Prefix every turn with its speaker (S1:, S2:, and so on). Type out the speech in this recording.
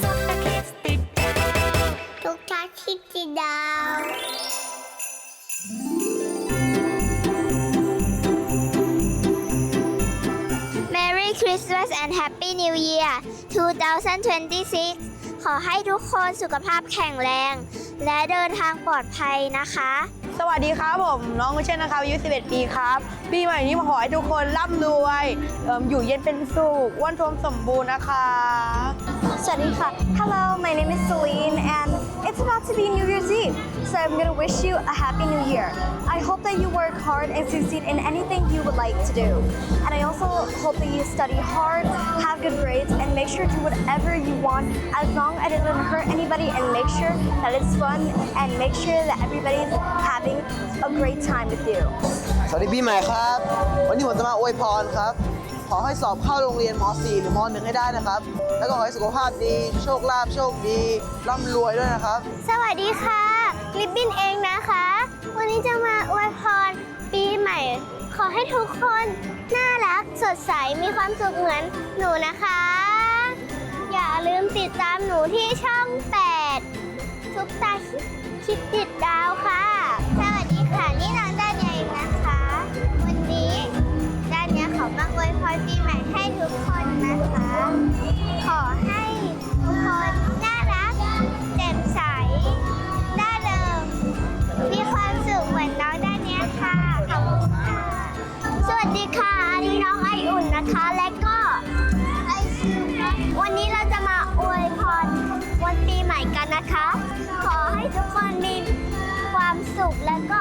S1: สุดตาคิดติดดาว
S2: ทุกท่าคิดติดดาว Merry Christmas and Happy New Year 2026 ขอให้ทุกคนสุขภาพแข็งแรง และเดินทางปลอดภัยนะคะ
S3: สวัสดีครับผม น้องกุเช่นนะครับอายุ 11 ปีครับ ปีใหม่นี้ขอให้ทุกคนร่ำรวยเอิ่มอยู่เย็นเป็นสุขอ้วันทวมสมบูรณ์นะคะ
S4: สวัสดีค่ะ Hello my name is Celine and it's about to be New Year's Eve so I'm gonna wish you a happy new year I hope that you work hard and succeed in anything you would like to do and I also hope that you study hard have good grades and make sure to do whatever you want as long as it doesn't hurt anybody and make sure that it's fun and make sure that everybody's having a great time with you
S5: สวัสดีปีใหม่ครับ วันนี้ผมจะมาอวยพรครับ ข อให้สอบเข้าโรงเรียนม .4 หรือม .1 ให้ได้นะครับ แล้วก็ขอให้สุขภาพดี โชคลาภโชคดีร่ำรวยด้วยนะครับ
S2: สวัสดีค่ะลิบบินเองนะคะ วันนี้จะมาอวยพรปีใหม่ ขอให้ทุกคนน่ารักสดใสมีความสุขเหมือนหนูนะคะ อย่าลืมติดตามหนูที่ช่อง8ทุกตาคิดติดดาวค่ะ สวัสดีค่ะนี่น้อง นะคะ และก็วันนี้เราจะมาอวยพรวันปีใหม่กันนะคะ ขอให้ทุกคนมีความสุขและก็